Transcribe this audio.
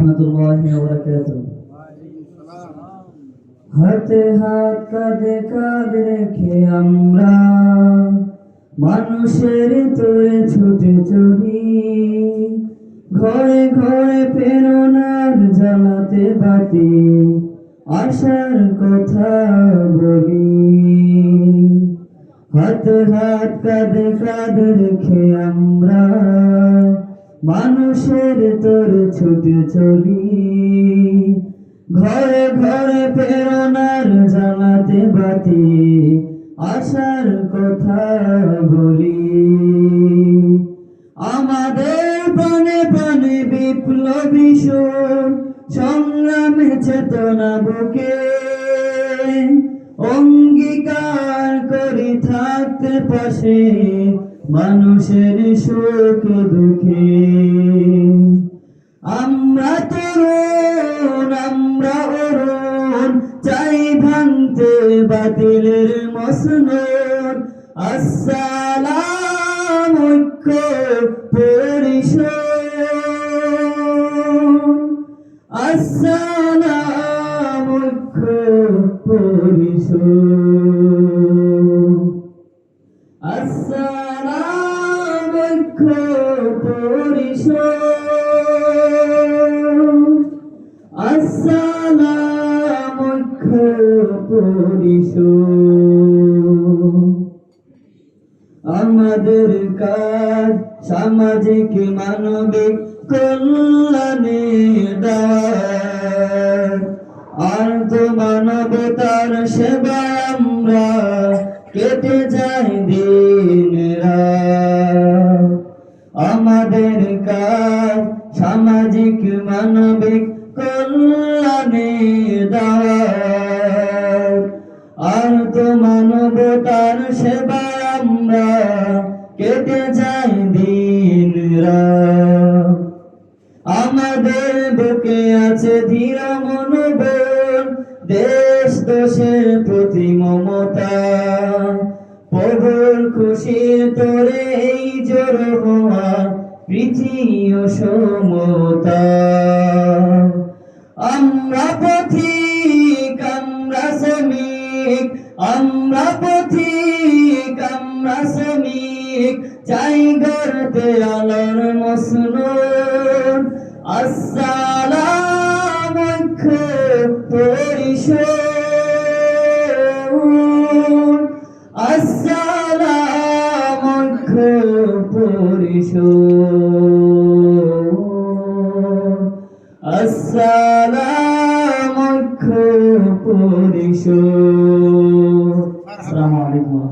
রহমতুল্লাহি ওয়া বারাকাতুহু। হাতে হাত কাঁধে কাঁধ রেখে আমরা মানুষের তোরে ছুটে চলি। ঘরে ঘরে প্রেরণার জ্বালাতে বাতি, আশার কথা বলি। হাতে হাত কাঁধে কাঁধে রেখে আমরা মানুষের তোর ছুটে চলি। ঘরে ঘরে প্রেরণার জানাতে বাতি, আশার কথা বলি। আমাদের প্রাণে প্রাণে বিপ্লবী সুর, সংগ্রামে চেতনা বুকে। অঙ্গীকার করি থাকতে পাশে মানুষের সুখ দুঃখে। আমরা তরুণ, আমরা অরুণ, চাই ভাঙতে বাতিলের মসনদ। আসসালাম, ঐক্য, পরিষদ। আসসালাম, ঐক্য, পরিষদ। আসসালাম আমাদের কাজ সামাজিক মানবিক কল্যাণে দায় আর মানবতার সেবায় আমরা কেটে যাই দিন সামাজিক, মানবিক কল্যাণে আর তো মানবতার সেবা আমরা কেটে যাই দিন আমাদের বুকে আছে ধীর মনোবল, দেশ দোষের প্রতি মমতা। প্রবল খুশি তোরে এই জোর হওয়া পৃথিবী সমতা আমরা পথিক, আমরা শ্রমিক, আমরা পথিক, আমরা শ্রমিক। চাই গড়তে আলোর মসনুন আসসালাম পরিশোধ আসসালাম পরিশোধ আসসালাম পরিশোধ আসসালামু আলাইকুম।